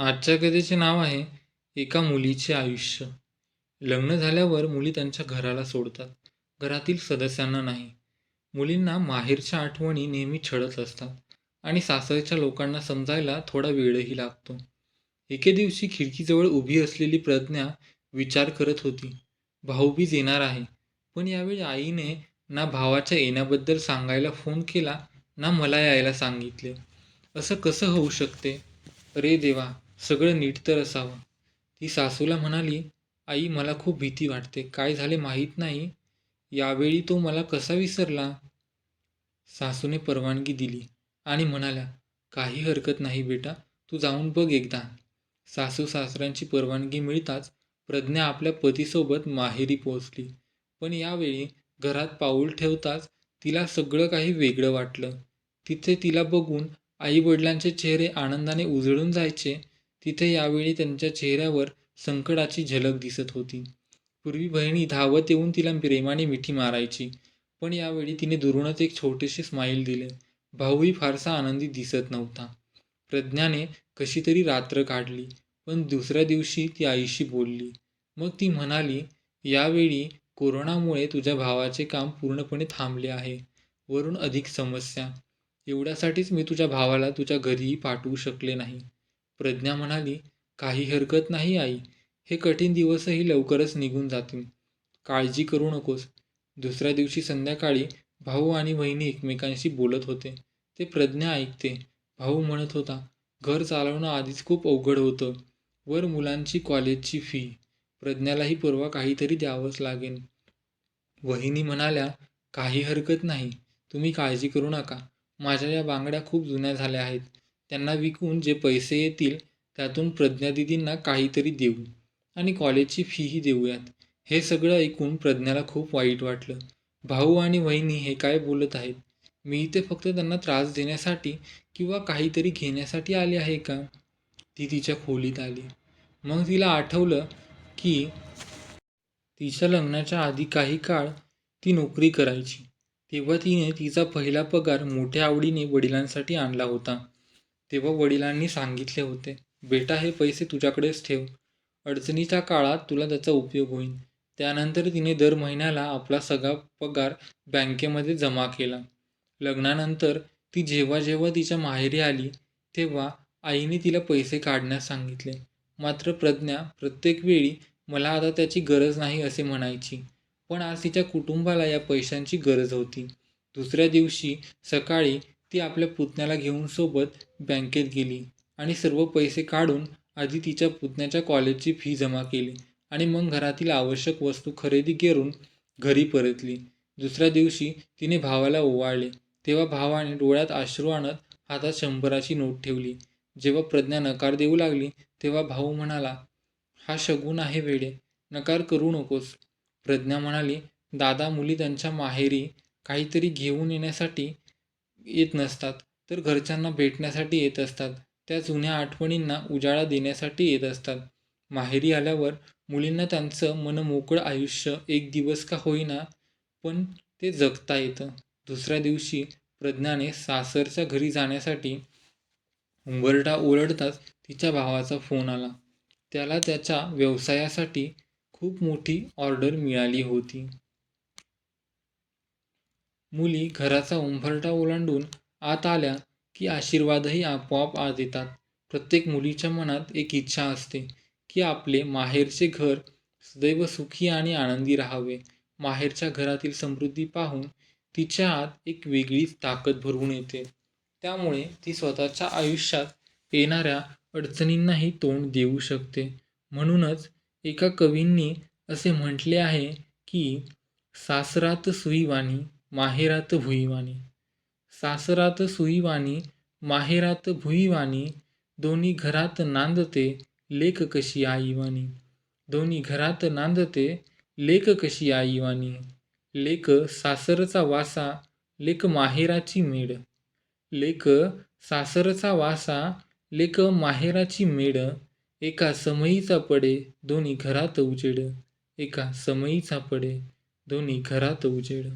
आजच्या कथेचे नाव आहे एका मुलीचे आयुष्य. लग्न झाल्यावर मुली त्यांच्या घराला सोडतात. घरातील सदस्यांना नाही. मुलींना माहेरच्या आठवणी नेहमी छळत असतात आणि सासरच्या लोकांना समजायला थोडा वेळही लागतो. एके दिवशी खिडकीजवळ उभी असलेली प्रज्ञा विचार करत होती. भाऊबीज येणार आहे. पण यावेळी आईने ना भावाच्या येण्याबद्दल सांगायला फोन केला ना मला यायला सांगितले. असं कसं होऊ शकते? अरे देवा सगळं नीट तर असावं. ती सासूला म्हणाली आई मला खूप भीती वाटते. काय झाले माहीत नाही. यावेळी तो मला कसा विसरला? सासूने परवानगी दिली आणि म्हणाल्या काही हरकत नाही बेटा. तू जाऊन बघ एकदा. सासू सासऱ्यांची परवानगी मिळताच प्रज्ञा आपल्या पतीसोबत माहेरी पोहोचली. पण यावेळी घरात पाऊल ठेवताच तिला सगळं काही वेगळं वाटलं. तिथे तिला बघून आई वडिलांचे चेहरे आनंदाने उजळून जायचे तिथे यावेळी त्यांच्या चेहऱ्यावर संकटाची झलक दिसत होती. पूर्वी बहिणी धावत येऊन तिला प्रेमाने मिठी मारायची पण यावेळी तिने दुरूनच एक छोटेसे स्माईल दिले. भाऊही फारसा आनंदी दिसत नव्हता. प्रज्ञाने कशी तरी रात्र काढली पण दुसऱ्या दिवशी ती आईशी बोलली. मग ती म्हणाली यावेळी कोरोनामुळे तुझ्या भावाचे काम पूर्णपणे थांबले आहे. वरून अधिक समस्या. एवढ्यासाठीच मी तुझ्या भावाला तुझ्या घरीही पाठवू शकले नाही. प्रज्ञा म्हणाली काही हरकत नाही आई. हे कठीण दिवसही लवकरच निघून जातील. काळजी करू नकोस. दुसऱ्या दिवशी संध्याकाळी भाऊ आणि बहिणी एकमेकांशी बोलत होते. ते प्रज्ञा ऐकते. भाऊ म्हणत होता घर चालवणं आधीच खूप अवघड होतं. वर मुलांची कॉलेजची फी. प्रज्ञालाही परवा काहीतरी द्यावंच लागेल. वहिनी म्हणाल्या काही हरकत नाही. तुम्ही काळजी करू नका. माझ्या या बांगड्या खूप जुन्या झाल्या आहेत. त्यांना विकून जे पैसे येतील त्यातून प्रज्ञादिदींना काहीतरी देऊ आणि कॉलेजची फीही देऊयात. हे सगळं ऐकून प्रज्ञाला खूप वाईट वाटलं. भाऊ आणि वहिनी हे काय बोलत आहेत? मी इथे फक्त त्यांना त्रास देण्यासाठी किंवा काहीतरी घेण्यासाठी आले आहे का? ती तिच्या खोलीत आली. मग तिला आठवलं की तिच्या लग्नाच्या आधी काही काळ ती नोकरी करायची. तेव्हा तिने तिचा पहिला पगार मोठ्या आवडीने वडिलांसाठी आणला होता. तेव्हा वडिलांनी सांगितले होते बेटा हे पैसे तुझ्याकडेच ठेव. अडचणीच्या काळात तुला त्याचा उपयोग होईल. त्यानंतर तिने दर महिन्याला आपला सगळा पगार बँकेमध्ये जमा केला. लग्नानंतर ती जेव्हा जेव्हा तिच्या माहेरी आली तेव्हा आईने तिला पैसे काढण्यास सांगितले. मात्र प्रज्ञा प्रत्येक वेळी मला आता त्याची गरज नाही असे म्हणायची. पण आज तिच्या कुटुंबाला या पैशांची गरज होती. दुसऱ्या दिवशी सकाळी ती आपल्या पुतण्याला घेऊन सोबत बँकेत गेली आणि सर्व पैसे काढून आधी तिच्या पुतण्याच्या कॉलेजची फी जमा केली आणि मग घरातील आवश्यक वस्तू खरेदी करून घरी परतली. दुसऱ्या दिवशी तिने भावाला ओवाळले. तेव्हा भावाने डोळ्यात अश्रू आणत हातात शंभराची नोट ठेवली. जेव्हा प्रज्ञा नकार देऊ लागली तेव्हा भाऊ म्हणाला हा शगून आहे वेडे नकार करू नकोस. प्रज्ञा म्हणाली दादा मुली त्यांच्या माहेरी काहीतरी घेऊन येण्यासाठी येत नसतात तर घरच्यांना भेटण्यासाठी येत असतात. त्या जुन्या आठवणींना उजाळा देण्यासाठी येत असतात. माहेरी आल्यावर मुलींना त्यांचं मनमोकळं आयुष्य एक दिवस का होईना पण ते जगता येतं. दुसऱ्या दिवशी प्रज्ञाने सासरच्या घरी जाण्यासाठी उंबरठा ओरडताच तिच्या भावाचा फोन आला. त्याला त्याच्या व्यवसायासाठी खूप मोठी ऑर्डर मिळाली होती. मुली घराचा उंबरठा ओलांडून आत आल्या की आशीर्वादही आपोआप आत येतात. प्रत्येक मुलीच्या मनात एक इच्छा असते की आपले माहेरचे घर सदैव सुखी आणि आनंदी राहावे. माहेरच्या घरातील समृद्धी पाहून तिच्या आत एक वेगळीच ताकद भरवून येते. त्यामुळे ती स्वतःच्या आयुष्यात येणाऱ्या अडचणींनाही तोंड देऊ शकते. म्हणूनच एका कवींनी असे म्हटले आहे की सासरात सुईवाणी माहेरात भुईवाणी. सासरात सुईवाणी माहेरात भुईवाणी दोन्ही घरात नांदते लेक कशी आईवाणी. दोन्ही घरात नांदते लेक कशी आईवाणी. लेक सासरचा वासा लेक माहेराची मेड लेक सासरचा वासा लेक माहेराची मेड एका समयीचा पडे दोन्ही घरात उजेड. एका समयीचा पडे दोन्ही घरात उजेड.